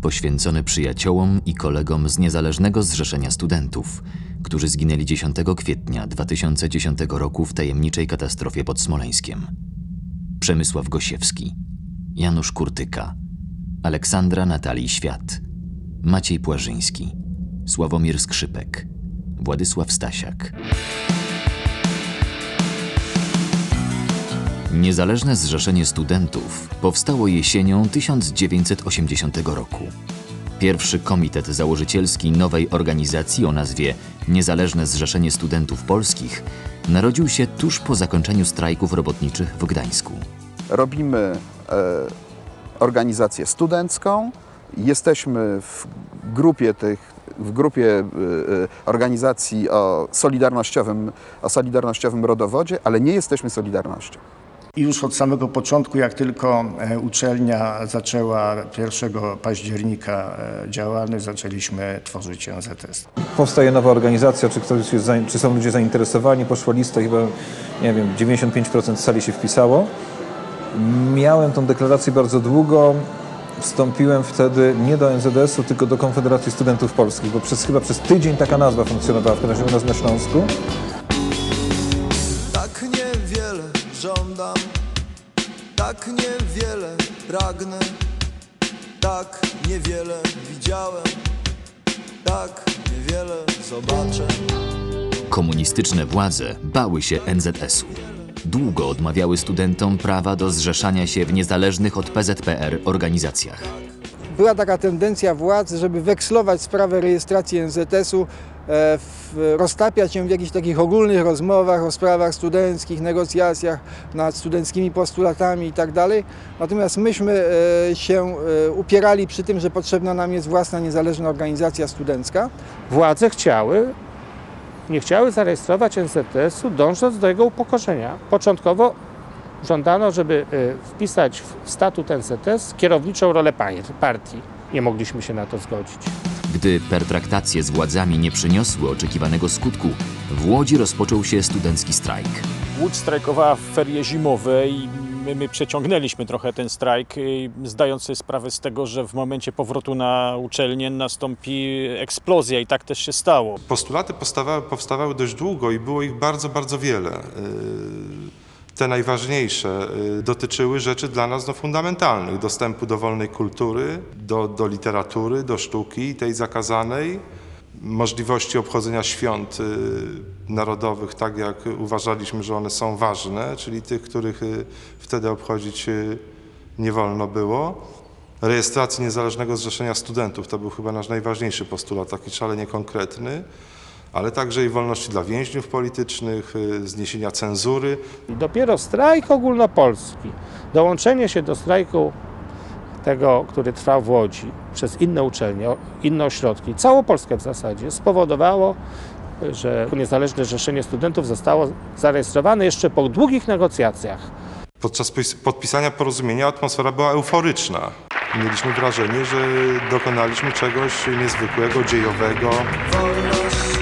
Poświęcony przyjaciołom i kolegom z Niezależnego Zrzeszenia Studentów, którzy zginęli 10 kwietnia 2010 roku w tajemniczej katastrofie pod Smoleńskiem. Przemysław Gosiewski, Janusz Kurtyka, Aleksandra Natalii Świat, Maciej Płażyński, Sławomir Skrzypek, Władysław Stasiak. Niezależne Zrzeszenie Studentów powstało jesienią 1980 roku. Pierwszy komitet założycielski nowej organizacji o nazwie Niezależne Zrzeszenie Studentów Polskich narodził się tuż po zakończeniu strajków robotniczych w Gdańsku. robimy e, organizację studencką, jesteśmy w grupie tych, w grupie e, e, organizacji o solidarnościowym, o solidarnościowym rodowodzie, ale nie jesteśmy Solidarnością. I już od samego początku, jak tylko e, uczelnia zaczęła 1 października e, działalność, zaczęliśmy tworzyć NZS. powstaje nowa organizacja, czy, ktoś jest, czy są ludzie zainteresowani, poszła lista, chyba, nie wiem, 95% sali się wpisało. Miałem tą deklarację bardzo długo, wstąpiłem wtedy nie do NZS-u, tylko do Konfederacji Studentów Polskich, bo przez, chyba przez tydzień taka nazwa funkcjonowała, w każdym razie u nas na Śląsku. Żądam, tak niewiele pragnę, tak niewiele widziałem, tak niewiele zobaczę. Komunistyczne władze bały się NZS-u. Długo odmawiały studentom prawa do zrzeszania się w niezależnych od PZPR organizacjach. była taka tendencja władz, żeby wekslować sprawę rejestracji NZS-u, roztapiać ją w jakichś takich ogólnych rozmowach o sprawach studenckich, negocjacjach nad studenckimi postulatami itd. Natomiast myśmy e, się e, upierali przy tym, że potrzebna nam jest własna niezależna organizacja studencka. władze chciały, nie chciały zarejestrować NZS-u, dążąc do jego upokorzenia. Początkowo żądano, żeby e, wpisać w statut NZS kierowniczą rolę partii. Nie mogliśmy się na to zgodzić. Gdy pertraktacje z władzami nie przyniosły oczekiwanego skutku, w Łodzi rozpoczął się studencki strajk. Łódź strajkowała w ferie zimowe i my, my przeciągnęliśmy trochę ten strajk, y, zdając sobie sprawę z tego, że w momencie powrotu na uczelnię nastąpi eksplozja i tak też się stało. Postulaty powstawały, powstawały dość długo i było ich bardzo, bardzo wiele. Te najważniejsze yy, dotyczyły rzeczy dla nas no, fundamentalnych. Dostępu do wolnej kultury, do, do literatury, do sztuki, tej zakazanej, możliwości obchodzenia świąt yy, narodowych tak, jak uważaliśmy, że one są ważne, czyli tych, których yy, wtedy obchodzić nie wolno było. Rejestracji Niezależnego Zrzeszenia Studentów to był chyba nasz najważniejszy postulat, taki szalenie konkretny, ale także i wolności dla więźniów politycznych, y, zniesienia cenzury. I dopiero strajk ogólnopolski, dołączenie się do strajku tego, który trwał w Łodzi przez inne uczelnie, inne ośrodki, całą Polskę w zasadzie, spowodowało, że Niezależne Zrzeszenie Studentów zostało zarejestrowane jeszcze po długich negocjacjach. Podczas pis- podpisania porozumienia atmosfera była euforyczna. Mieliśmy wrażenie, że dokonaliśmy czegoś niezwykłego, dziejowego. Wolność,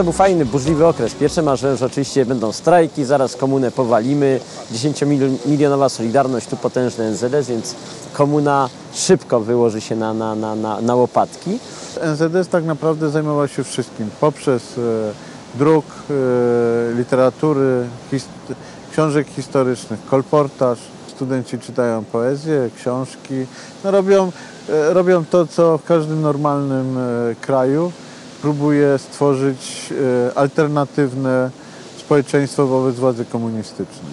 to był fajny, burzliwy okres. Pierwsze marzyłem, że oczywiście będą strajki, zaraz komunę powalimy. 10-milionowa Solidarność, tu potężny NZS, więc komuna szybko wyłoży się na, na, na, na, na łopatki. NZS tak naprawdę zajmował się wszystkim poprzez e, druk e, literatury, his, książek historycznych, kolportaż. Studenci czytają poezję, książki, no robią, e, robią to, co w każdym normalnym e, kraju. Próbuje stworzyć e, alternatywne społeczeństwo wobec władzy komunistycznej.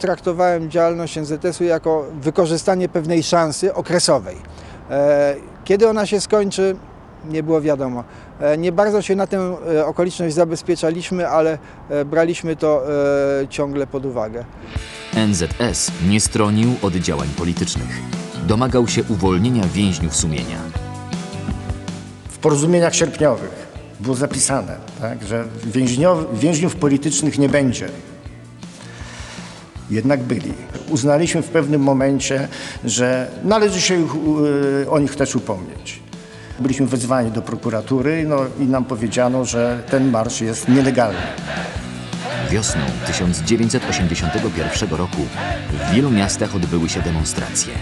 Traktowałem działalność NZS-u jako wykorzystanie pewnej szansy okresowej. E, Kiedy ona się skończy, nie było wiadomo. E, Nie bardzo się na tę okoliczność zabezpieczaliśmy, ale braliśmy to ciągle pod uwagę. NZS nie stronił od działań politycznych. Domagał się uwolnienia więźniów sumienia. Porozumieniach sierpniowych było zapisane, tak, że więźniów politycznych nie będzie. Jednak byli. Uznaliśmy w pewnym momencie, że należy się ich, u- o nich też upomnieć. Byliśmy wezwani do prokuratury no, i nam powiedziano, że ten marsz jest nielegalny. Wiosną 1981 roku w wielu miastach odbyły się demonstracje.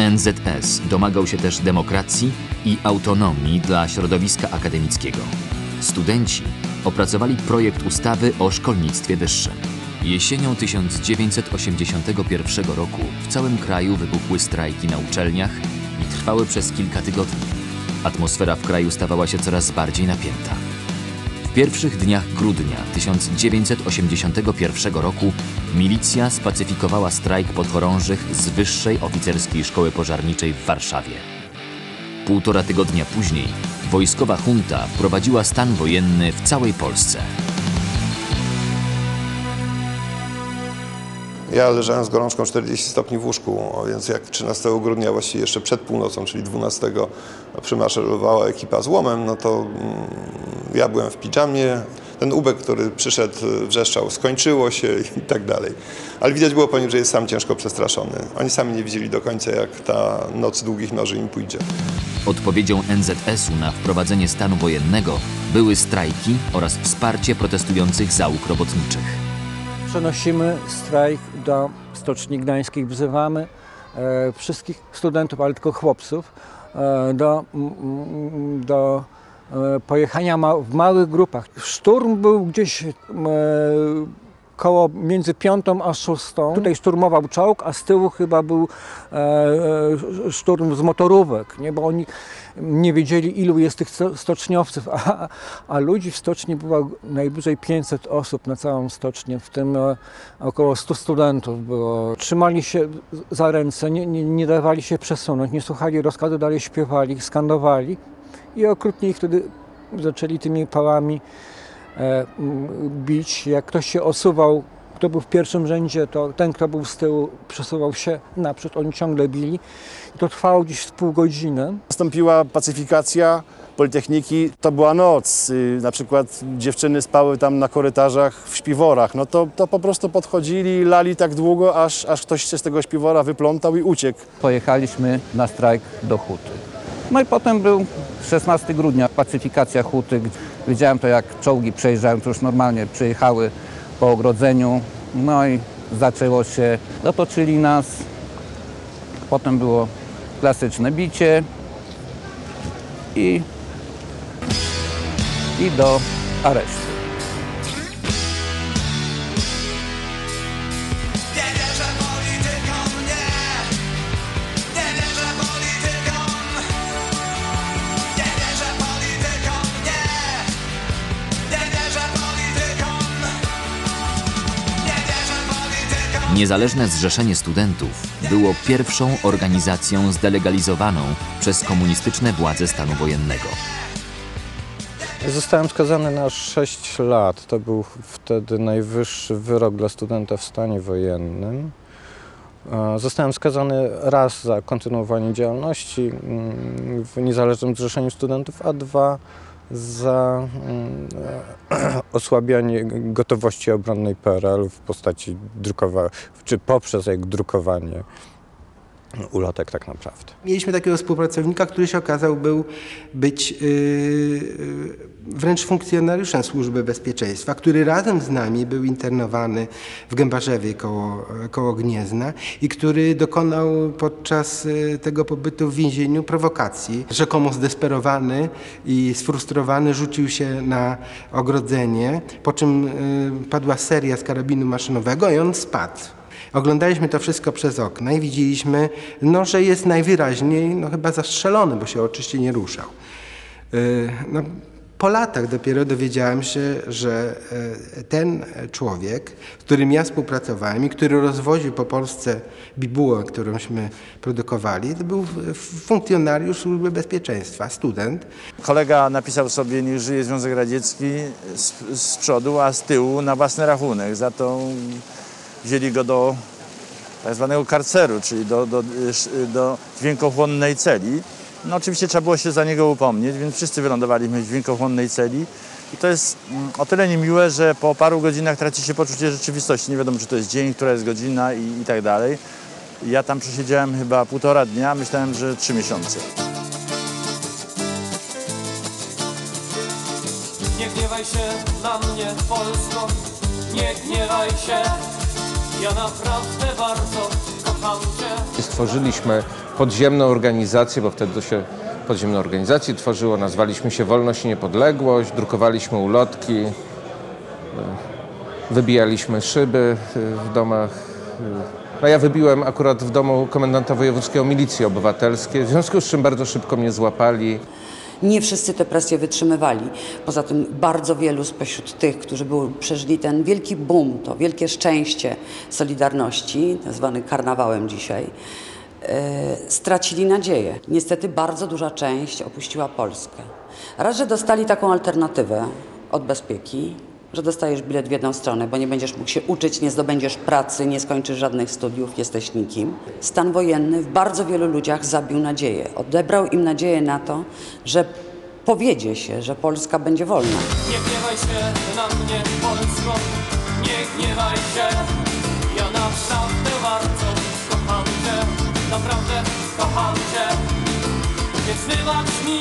NZS domagał się też demokracji i autonomii dla środowiska akademickiego. Studenci opracowali projekt ustawy o szkolnictwie wyższym. Jesienią 1981 roku w całym kraju wybuchły strajki na uczelniach i trwały przez kilka tygodni. Atmosfera w kraju stawała się coraz bardziej napięta. W pierwszych dniach grudnia 1981 roku milicja spacyfikowała strajk podchorążych z Wyższej Oficerskiej Szkoły Pożarniczej w Warszawie. Półtora tygodnia później wojskowa junta wprowadziła stan wojenny w całej Polsce. Ja leżałem z gorączką 40 stopni w łóżku, więc jak 13 grudnia, właściwie jeszcze przed północą, czyli 12, przymaszerowała ekipa z łomem, no to mm, ja byłem w pidżamie. Ten ubek, który przyszedł, wrzeszczał, skończyło się i tak dalej. Ale widać było po nim, że jest sam ciężko przestraszony. Oni sami nie widzieli do końca, jak ta noc długich noży im pójdzie. Odpowiedzią NZS-u na wprowadzenie stanu wojennego były strajki oraz wsparcie protestujących załóg robotniczych. Przenosimy strajk do Stoczni Gdańskiej. Wzywamy e, wszystkich studentów, ale tylko chłopców, e, do, do e, pojechania w małych grupach. Szturm był gdzieś koło między piątą a szóstą. Tutaj szturmował czołg, a z tyłu chyba był e, e, szturm z motorówek, nie? bo oni nie wiedzieli, ilu jest tych sto- stoczniowców, a, a ludzi w stoczni było najwyżej 500 osób na całą stocznię, w tym e, około 100 studentów było. Trzymali się za ręce, nie, nie, nie dawali się przesunąć, nie słuchali rozkazu, dalej śpiewali, skandowali i okrutnie ich wtedy zaczęli tymi pałami bić. Jak ktoś się osuwał, kto był w pierwszym rzędzie, to ten, kto był z tyłu, przesuwał się naprzód, oni ciągle bili. I to trwało gdzieś z pół godziny. Nastąpiła pacyfikacja Politechniki. To była noc. Y, Na przykład dziewczyny spały tam na korytarzach w śpiworach. No to, to po prostu podchodzili i lali tak długo, aż, aż ktoś się z tego śpiwora wyplątał i uciekł. Pojechaliśmy na strajk do Huty. No i potem był 16 grudnia, pacyfikacja Huty. Widziałem to, jak czołgi przejeżdżają, to już normalnie przyjechały po ogrodzeniu. No i zaczęło się, dotoczyli nas. Potem było klasyczne bicie i, i do aresztu. Niezależne Zrzeszenie Studentów było pierwszą organizacją zdelegalizowaną przez komunistyczne władze stanu wojennego. Zostałem skazany na 6 lat. To był wtedy najwyższy wyrok dla studenta w stanie wojennym. E, Zostałem skazany raz za kontynuowanie działalności mm, w Niezależnym Zrzeszeniu Studentów, a dwa za mm, osłabianie gotowości obronnej PRL w postaci drukowania, czy poprzez jak drukowanie ulotek tak naprawdę. Mieliśmy takiego współpracownika, który się okazał był być yy, yy, wręcz funkcjonariuszem Służby Bezpieczeństwa, który razem z nami był internowany w Gębarzewie koło, koło Gniezna i który dokonał podczas yy, tego pobytu w więzieniu prowokacji. Rzekomo zdesperowany i sfrustrowany rzucił się na ogrodzenie, po czym padła seria z karabinu maszynowego i on spadł. Oglądaliśmy to wszystko przez okna i widzieliśmy, no, że jest najwyraźniej no, chyba zastrzelony, bo się oczywiście nie ruszał. Yy, No, po latach dopiero dowiedziałem się, że e, ten człowiek, z którym ja współpracowałem i który rozwoził po Polsce bibułę, którąśmy produkowali, to był funkcjonariusz Służby Bezpieczeństwa, student. Kolega napisał sobie niech żyje Związek Radziecki z, z przodu, a z tyłu na własny rachunek. Za to wzięli go do tak zwanego karceru, czyli do, do, do dźwiękochłonnej celi. No oczywiście trzeba było się za niego upomnieć, więc wszyscy wylądowaliśmy w dźwiękochłonnej celi. I to jest mm, o tyle niemiłe, że po paru godzinach traci się poczucie rzeczywistości. Nie wiadomo, czy to jest dzień, która jest godzina i, i tak dalej. Ja tam przesiedziałem chyba półtora dnia, myślałem, że trzy miesiące. Nie gniewaj się na mnie, Polsko, nie gniewaj się. Ja naprawdę bardzo kocham cię. Stworzyliśmy podziemną organizację, bo wtedy to się podziemne organizacje tworzyło. Nazwaliśmy się Wolność i Niepodległość, drukowaliśmy ulotki, wybijaliśmy szyby e, w domach. No ja wybiłem akurat w domu komendanta wojewódzkiego Milicji Obywatelskiej, w związku z czym bardzo szybko mnie złapali. Nie wszyscy te presje wytrzymywali. Poza tym bardzo wielu spośród tych, którzy były, przeżyli ten wielki boom, to wielkie szczęście Solidarności, nazwany karnawałem dzisiaj, e, stracili nadzieję. Niestety bardzo duża część opuściła Polskę. Raz, że dostali taką alternatywę od bezpieki, że dostajesz bilet w jedną stronę, bo nie będziesz mógł się uczyć, nie zdobędziesz pracy, nie skończysz żadnych studiów, jesteś nikim. Stan wojenny w bardzo wielu ludziach zabił nadzieję. Odebrał im nadzieję na to, że powiedzie się, że Polska będzie wolna. Nie gniewaj się na mnie, Polsko, nie gniewaj się. Ja naprawdę bardzo kocham cię, naprawdę kocham cię. Więc wybacz mi,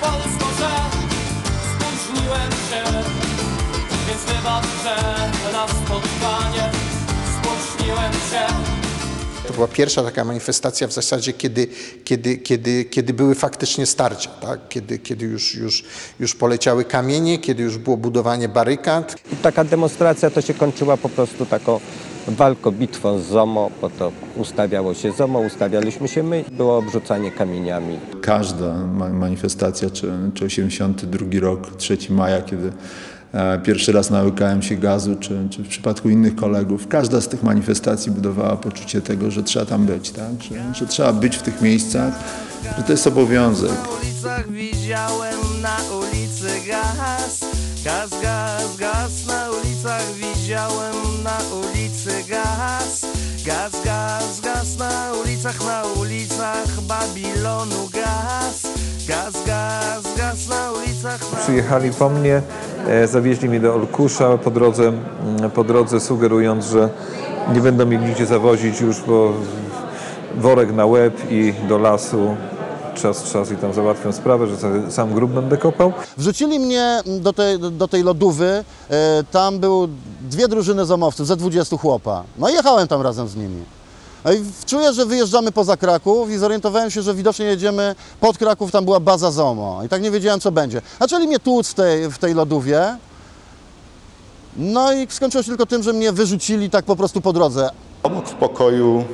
Polsko, że spóźniłem się. Więc wybacz, że na spotkanie spóźniłem się. To była pierwsza taka manifestacja w zasadzie, kiedy, kiedy, kiedy, kiedy były faktycznie starcia, tak? kiedy, kiedy już, już, już poleciały kamienie, kiedy już było budowanie barykad. I taka demonstracja to się kończyła po prostu taką walką, bitwą z ZOMO, bo to ustawiało się ZOMO, ustawialiśmy się my, było obrzucanie kamieniami. Każda ma- manifestacja, czy, czy 82 rok, 3 maja, kiedy pierwszy raz nałykałem się gazu, czy, czy w przypadku innych kolegów, każda z tych manifestacji budowała poczucie tego, że trzeba tam być, tak? że, że trzeba być w tych miejscach, że to jest obowiązek. ulicach widziałem na ulicy gaz Gaz, gaz, gaz na ulicach widziałem na ulicy gaz Gaz, gaz, gaz na ulicach, na ulicach Babilonu gaz Gaz, gaz, gaz na ulicach, na Przyjechali po mnie, e, zawieźli mnie do Olkusza po drodze, mm, po drodze sugerując, że nie będą mnie nigdzie zawozić już, bo worek na łeb i do lasu czas, czas i tam załatwią sprawę, że sam grób będę kopał. Wrzucili mnie do tej, do tej lodówy, e, tam były dwie drużyny zamowców, ze 20 chłopa. No i jechałem tam razem z nimi. No i czuję, że wyjeżdżamy poza Kraków i zorientowałem się, że widocznie jedziemy pod Kraków, tam była baza ZOMO. I tak nie wiedziałem, co będzie. Zaczęli mnie tłuc w tej, w tej lodówie. No i skończyło się tylko tym, że mnie wyrzucili tak po prostu po drodze. Obok w pokoju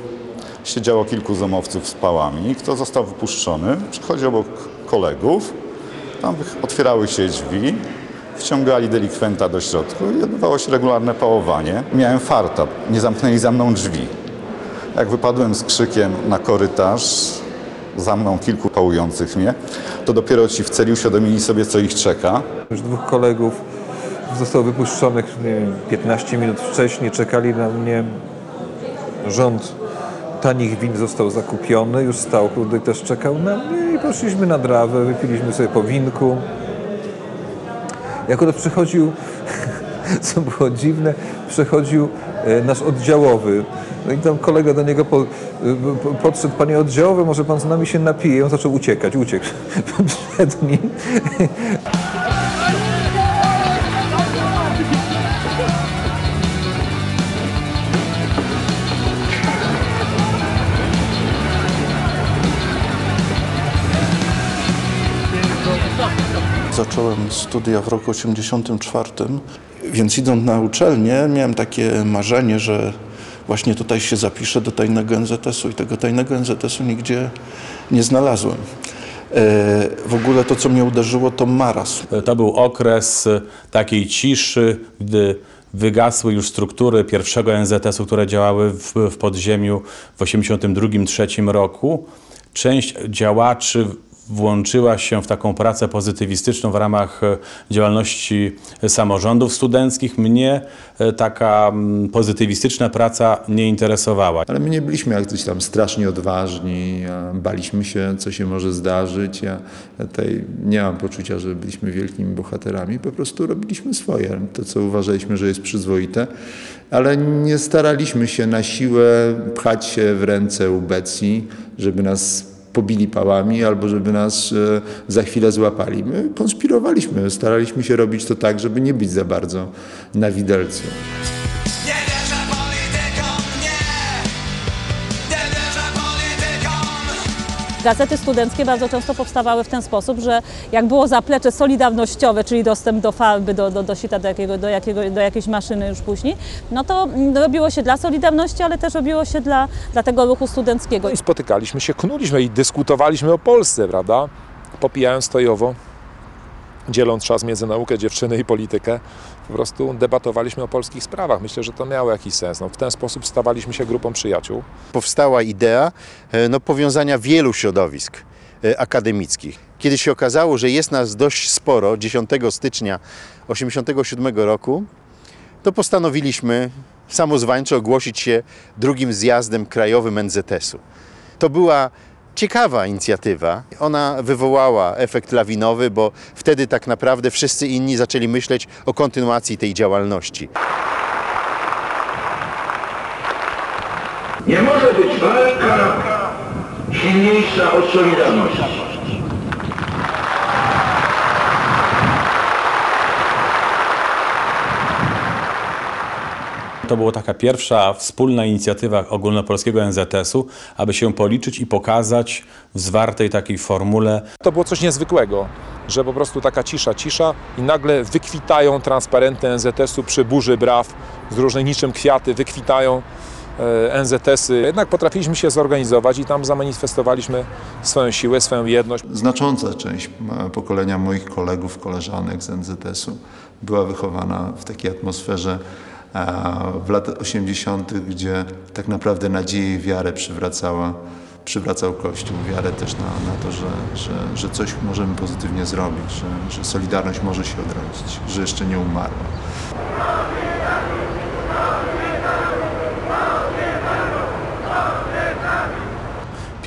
siedziało kilku zamowców z pałami. Kto został wypuszczony, przychodzi obok kolegów. Tam otwierały się drzwi, wciągali delikwenta do środku i odbywało się regularne pałowanie. Miałem farta, nie zamknęli za mną drzwi. Jak wypadłem z krzykiem na korytarz, za mną kilku pałujących mnie, to dopiero ci w celi uświadomili sobie, co ich czeka. Już dwóch kolegów zostało wypuszczonych nie wiem, 15 minut wcześniej, czekali na mnie. Rząd tanich win został zakupiony, już stał, Kludek też czekał na mnie i poszliśmy na drawę, wypiliśmy sobie po winku. I akurat przychodził, co było dziwne, przychodził e, nasz oddziałowy. No i tam kolega do niego po, po, podszedł, panie oddziałowy, może pan z nami się napije? I on zaczął uciekać, uciekł przed nim. Zacząłem studia w roku 84, więc idąc na uczelnię miałem takie marzenie, że właśnie tutaj się zapiszę do tajnego NZS-u i tego tajnego NZS-u nigdzie nie znalazłem. E, W ogóle to, co mnie uderzyło, to marazm. To był okres e, takiej ciszy, gdy wygasły już struktury pierwszego NZS-u, które działały w, w podziemiu w 1982-1983 roku. Część działaczy włączyła się w taką pracę pozytywistyczną w ramach e, działalności samorządów studenckich. Mnie e, taka mm, pozytywistyczna praca nie interesowała. Ale my nie byliśmy jakoś tam strasznie odważni, baliśmy się, co się może zdarzyć. Ja tutaj nie mam poczucia, że byliśmy wielkimi bohaterami, po prostu robiliśmy swoje, to co uważaliśmy, że jest przyzwoite, ale nie staraliśmy się na siłę pchać się w ręce ubecji, żeby nas pobili pałami albo żeby nas e, za chwilę złapali. My konspirowaliśmy, staraliśmy się robić to tak, żeby nie być za bardzo na widelcu. Gazety studenckie bardzo często powstawały w ten sposób, że jak było zaplecze solidarnościowe, czyli dostęp do farby, do, do, do sita, do, jakiego, do, jakiego, do jakiejś maszyny już później, no to mm, robiło się dla Solidarności, ale też robiło się dla, dla tego ruchu studenckiego. I spotykaliśmy się, knuliśmy i dyskutowaliśmy o Polsce, prawda? Popijając stojowo, dzieląc czas między naukę, dziewczyny i politykę, po prostu debatowaliśmy o polskich sprawach. Myślę, że to miało jakiś sens. No, w ten sposób stawaliśmy się grupą przyjaciół. powstała idea e, no, powiązania wielu środowisk e, akademickich. Kiedy się okazało, że jest nas dość sporo, 10 stycznia 1987 roku, to postanowiliśmy samozwańczo ogłosić się drugim zjazdem krajowym NZS-u. To była ciekawa inicjatywa. Ona wywołała efekt lawinowy, bo wtedy tak naprawdę wszyscy inni zaczęli myśleć o kontynuacji tej działalności. Nie może być walka silniejsza od Solidarności. To była taka pierwsza wspólna inicjatywa ogólnopolskiego NZS-u, aby się policzyć i pokazać w zwartej takiej formule. To było coś niezwykłego, że po prostu taka cisza, cisza i nagle wykwitają transparenty NZS-u przy burzy braw, z różnych niczym kwiaty, wykwitają e, NZS-y. Jednak potrafiliśmy się zorganizować i tam zamanifestowaliśmy swoją siłę, swoją jedność. Znacząca część e, pokolenia moich kolegów, koleżanek z NZS-u była wychowana w takiej atmosferze w latach 80., gdzie tak naprawdę nadzieję i wiarę przywracała, przywracał Kościół. Wiarę też na, na to, że, że, że coś możemy pozytywnie zrobić, że, że Solidarność może się odrodzić, że jeszcze nie umarła.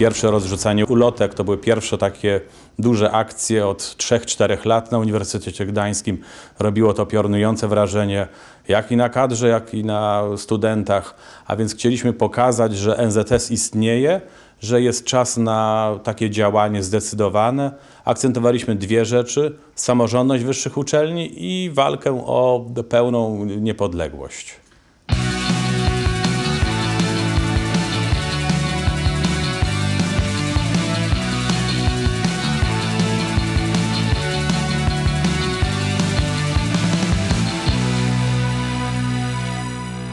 Pierwsze rozrzucanie ulotek to były pierwsze takie duże akcje od 3-4 lat na Uniwersytecie Gdańskim. Robiło to piorunujące wrażenie, jak i na kadrze, jak i na studentach. A więc chcieliśmy pokazać, że NZS istnieje, że jest czas na takie działanie zdecydowane. Akcentowaliśmy dwie rzeczy: samorządność wyższych uczelni i walkę o pełną niepodległość.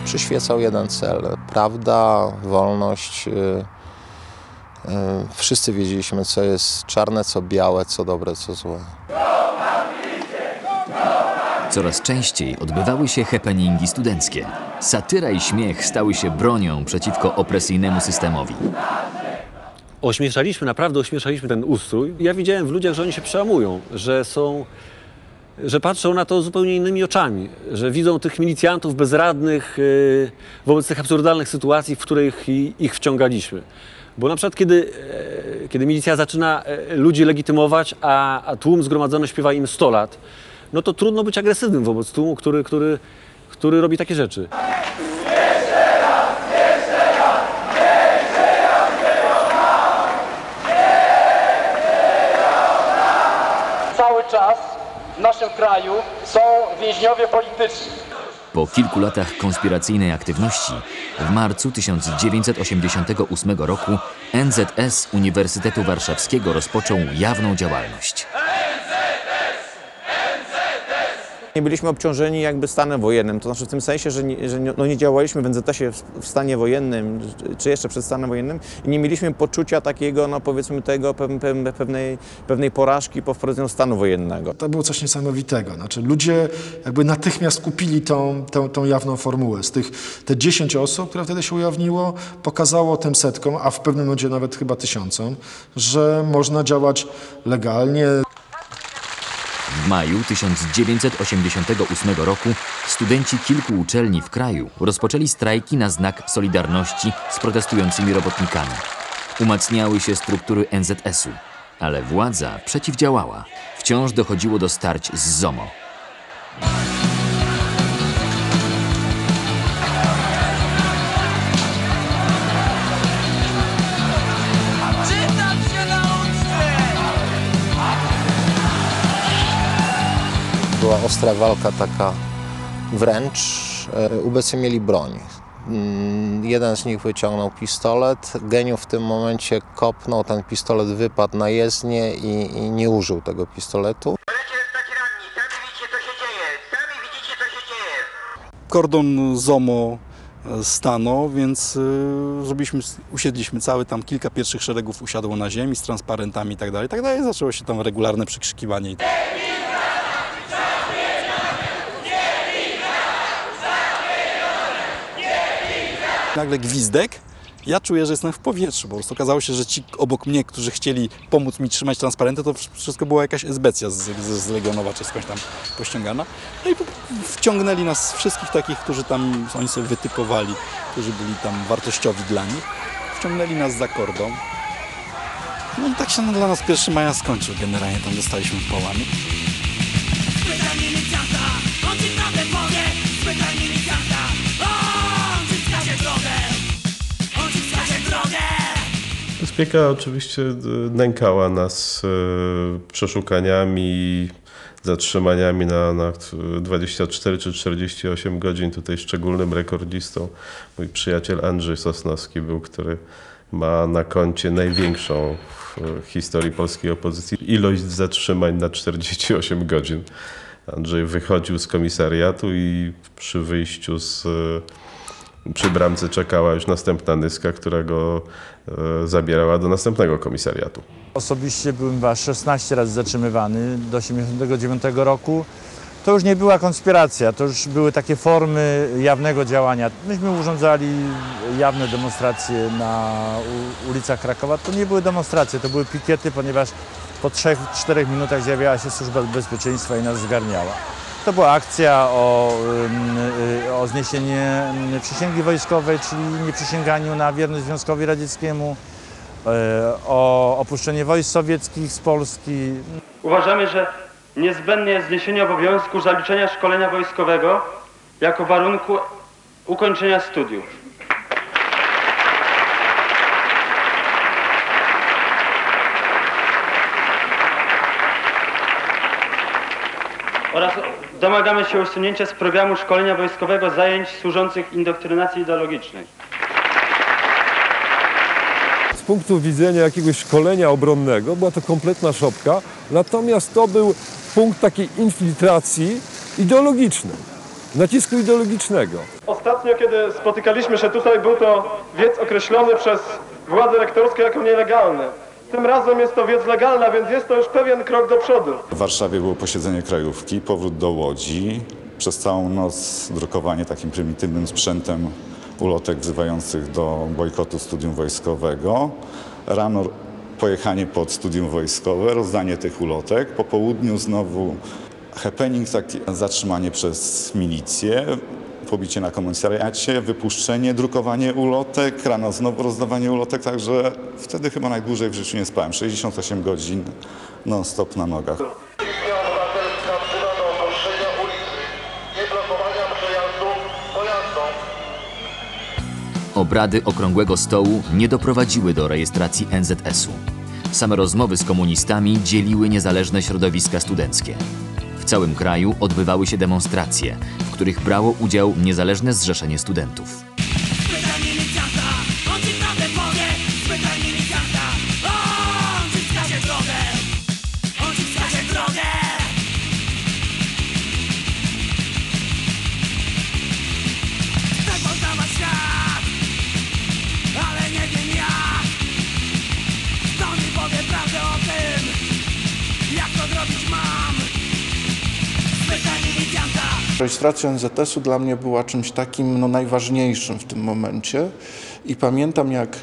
Przyświecał jeden cel. Prawda, wolność. y, y, Wszyscy wiedzieliśmy, co jest czarne, co białe, co dobre, co złe. Coraz częściej odbywały się happeningi studenckie. Satyra i śmiech stały się bronią przeciwko opresyjnemu systemowi. Ośmieszaliśmy, naprawdę ośmieszaliśmy ten ustrój. Ja widziałem w ludziach, że oni się przełamują, że są, że patrzą na to zupełnie innymi oczami, że widzą tych milicjantów bezradnych yy, wobec tych absurdalnych sytuacji, w których ich wciągaliśmy. Bo na przykład, kiedy, e, kiedy milicja zaczyna e, ludzi legitymować, a, a tłum zgromadzony śpiewa im 100 lat, no to trudno być agresywnym wobec tłumu, który, który, który robi takie rzeczy. Naszym kraju są więźniowie polityczni. Po kilku latach konspiracyjnej aktywności w marcu 1988 roku NZS Uniwersytetu Warszawskiego rozpoczął jawną działalność. Nie byliśmy obciążeni jakby stanem wojennym, to znaczy w tym sensie, że nie, że no nie działaliśmy w NZS-ie w, stanie wojennym, czy jeszcze przed stanem wojennym i nie mieliśmy poczucia takiego, no powiedzmy tego pe- pe- pewnej, pewnej porażki po wprowadzeniu stanu wojennego. To było coś niesamowitego. Znaczy, ludzie jakby natychmiast kupili tą, tą, tą jawną formułę. Z tych te 10 osób, które wtedy się ujawniło, pokazało tym setkom, a w pewnym momencie nawet chyba tysiącom, że można działać legalnie. W maju 1988 roku studenci kilku uczelni w kraju rozpoczęli strajki na znak solidarności z protestującymi robotnikami. Umacniały się struktury NZS-u, ale władza przeciwdziałała. Wciąż dochodziło do starć z ZOMO. Była ostra walka taka wręcz. E, Ubecy mieli broń. Mm, Jeden z nich wyciągnął pistolet. Geniu w tym momencie kopnął, ten pistolet wypadł na jezdnię i, i nie użył tego pistoletu. Kordon ZOMO e, stanął, więc zrobiliśmy, usiedliśmy cały tam, kilka pierwszych szeregów usiadło na ziemi z transparentami i tak dalej, i tak. Zaczęło się tam regularne przykrzykiwanie. Nagle gwizdek. Ja czuję, że jestem w powietrzu. Po prostu okazało się, że ci obok mnie, którzy chcieli pomóc mi trzymać transparenty, to wszystko była jakaś esbecja z, z, z Legionowa czy skądś tam pościągana. No i wciągnęli nas wszystkich takich, którzy tam oni sobie wytypowali, którzy byli tam wartościowi dla nich. Wciągnęli nas za kordon. No i tak się dla nas 1 maja skończył. Generalnie tam dostaliśmy pałami. Bezpieka oczywiście e, nękała nas e, przeszukaniami, zatrzymaniami na, na 24 czy 48 godzin. Tutaj szczególnym rekordzistą mój przyjaciel Andrzej Sosnowski był, który ma na koncie największą w historii polskiej opozycji ilość zatrzymań na 48 godzin. Andrzej wychodził z komisariatu i przy wyjściu z e, przy bramce czekała już następna nyska, która go e, zabierała do następnego komisariatu. Osobiście byłem chyba 16 razy zatrzymywany do 89 roku. To już nie była konspiracja, to już były takie formy jawnego działania. Myśmy urządzali jawne demonstracje na ulicach Krakowa. To nie były demonstracje, to były pikiety, ponieważ po 3-4 minutach zjawiała się służba bezpieczeństwa i nas zgarniała. To była akcja o, y, o zniesienie ym, przysięgi wojskowej, czyli nieprzysięganiu na wierność Związkowi Radzieckiemu, e, o opuszczenie wojsk sowieckich z Polski. Uważamy, że niezbędne jest zniesienie obowiązku zaliczenia szkolenia wojskowego jako warunku ukończenia studiów. Oraz domagamy się usunięcia z programu szkolenia wojskowego zajęć służących indoktrynacji ideologicznej. Z punktu widzenia jakiegoś szkolenia obronnego była to kompletna szopka, natomiast to był punkt takiej infiltracji ideologicznej, nacisku ideologicznego. Ostatnio, kiedy spotykaliśmy się tutaj, był to wiec określony przez władze rektorskie jako nielegalny. Tym razem jest to wiec legalna, więc jest to już pewien krok do przodu. W Warszawie było posiedzenie krajówki, powrót do Łodzi. Przez całą noc drukowanie takim prymitywnym sprzętem ulotek wzywających do bojkotu studium wojskowego. Rano pojechanie pod studium wojskowe, rozdanie tych ulotek. Po południu znowu happening, taki zatrzymanie przez milicję, pobicie na komisariacie, wypuszczenie, drukowanie ulotek, rano znowu rozdawanie ulotek, także wtedy chyba najdłużej w życiu nie spałem. 68 godzin non-stop na nogach. Obrady Okrągłego Stołu nie doprowadziły do rejestracji NZS-u. Same rozmowy z komunistami dzieliły niezależne środowiska studenckie. Całym kraju odbywały się demonstracje, w których brało udział niezależne zrzeszenie studentów. Rejestracja NZS-u dla mnie była czymś takim no, najważniejszym w tym momencie i pamiętam jak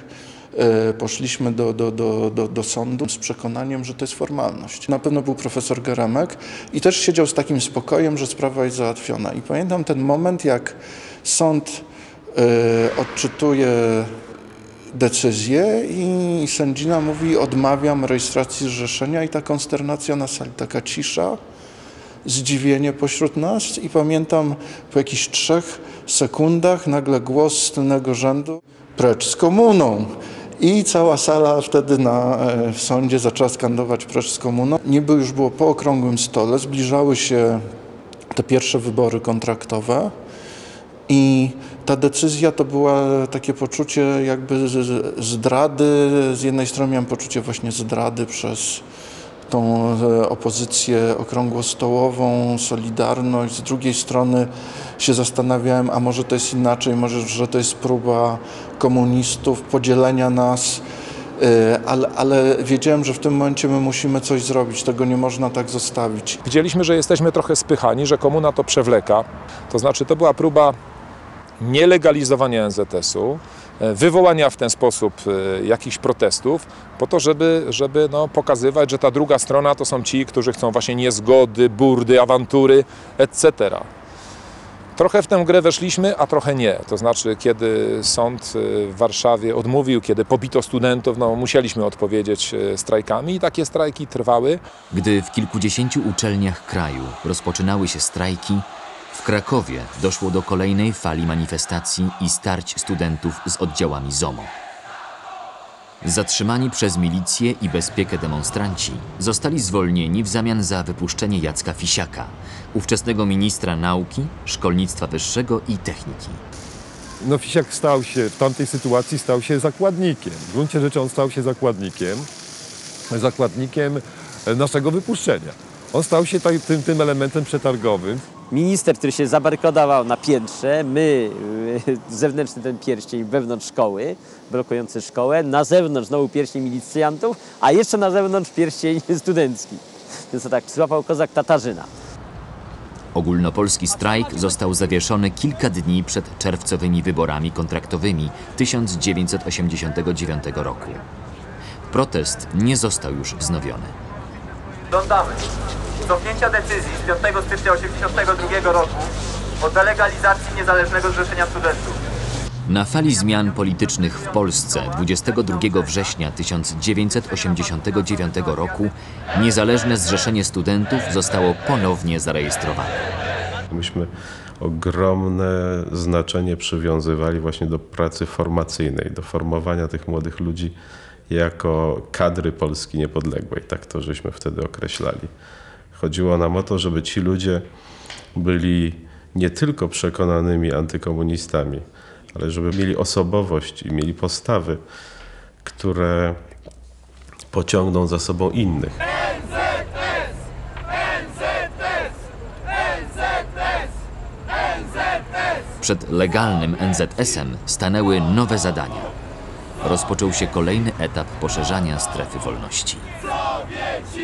e, poszliśmy do, do, do, do, do sądu z przekonaniem, że to jest formalność. Na pewno był profesor Geremek i też siedział z takim spokojem, że sprawa jest załatwiona. I pamiętam ten moment, jak sąd e, odczytuje decyzję i sędzina mówi odmawiam rejestracji zrzeszenia i ta konsternacja na sali, taka cisza zdziwienie pośród nas i pamiętam po jakichś trzech sekundach nagle głos z tylnego rzędu precz z komuną. I cała sala wtedy na, e, w sądzie zaczęła skandować precz z komuną. Niby już było po okrągłym stole, zbliżały się te pierwsze wybory kontraktowe. I ta decyzja to była takie poczucie jakby zdrady. Z jednej strony miałem poczucie właśnie zdrady przez tą e, opozycję okrągłostołową, Solidarność. Z drugiej strony się zastanawiałem, a może to jest inaczej, może, że to jest próba komunistów podzielenia nas. E, Ale, ale wiedziałem, że w tym momencie my musimy coś zrobić, tego nie można tak zostawić. Widzieliśmy, że jesteśmy trochę spychani, że komuna to przewleka. To znaczy, to była próba nielegalizowania NZS-u, e, wywołania w ten sposób e, jakichś protestów, po to, żeby, żeby no, pokazywać, że ta druga strona to są ci, którzy chcą właśnie niezgody, burdy, awantury, etc. Trochę w tę grę weszliśmy, a trochę nie. To znaczy, kiedy sąd e, w Warszawie odmówił, kiedy pobito studentów, no, musieliśmy odpowiedzieć strajkami i takie strajki trwały. Gdy w kilkudziesięciu uczelniach kraju rozpoczynały się strajki, Krakowie doszło do kolejnej fali manifestacji i starć studentów z oddziałami ZOMO. Zatrzymani przez milicję i bezpiekę demonstranci zostali zwolnieni w zamian za wypuszczenie Jacka Fisiaka, ówczesnego ministra nauki, szkolnictwa wyższego i techniki. No Fisiak stał się, w tamtej sytuacji stał się zakładnikiem. W gruncie rzeczy on stał się zakładnikiem, zakładnikiem naszego wypuszczenia. On stał się tym, tym elementem przetargowym. Minister, który się zabarykodował na piętrze, my y, zewnętrzny ten pierścień wewnątrz szkoły, blokujący szkołę, na zewnątrz znowu pierścień milicjantów, a jeszcze na zewnątrz pierścień studencki. Więc to tak złapał kozak Tatarzyna. Ogólnopolski strajk został zawieszony kilka dni przed czerwcowymi wyborami kontraktowymi 1989 roku. Protest nie został już wznowiony. Żądamy cofnięcia decyzji z 5 stycznia 1982 roku o delegalizacji niezależnego zrzeszenia studentów. Na fali zmian politycznych w Polsce 22 września 1989 roku Niezależne Zrzeszenie Studentów zostało ponownie zarejestrowane. Myśmy ogromne znaczenie przywiązywali właśnie do pracy formacyjnej, do formowania tych młodych ludzi jako kadry Polski niepodległej. Tak to żeśmy wtedy określali. Chodziło nam o to, żeby ci ludzie byli nie tylko przekonanymi antykomunistami, ale żeby mieli osobowość i mieli postawy, które pociągną za sobą innych. Przed legalnym NZS-em stanęły nowe zadania. Rozpoczął się kolejny etap poszerzania strefy wolności. Sowieci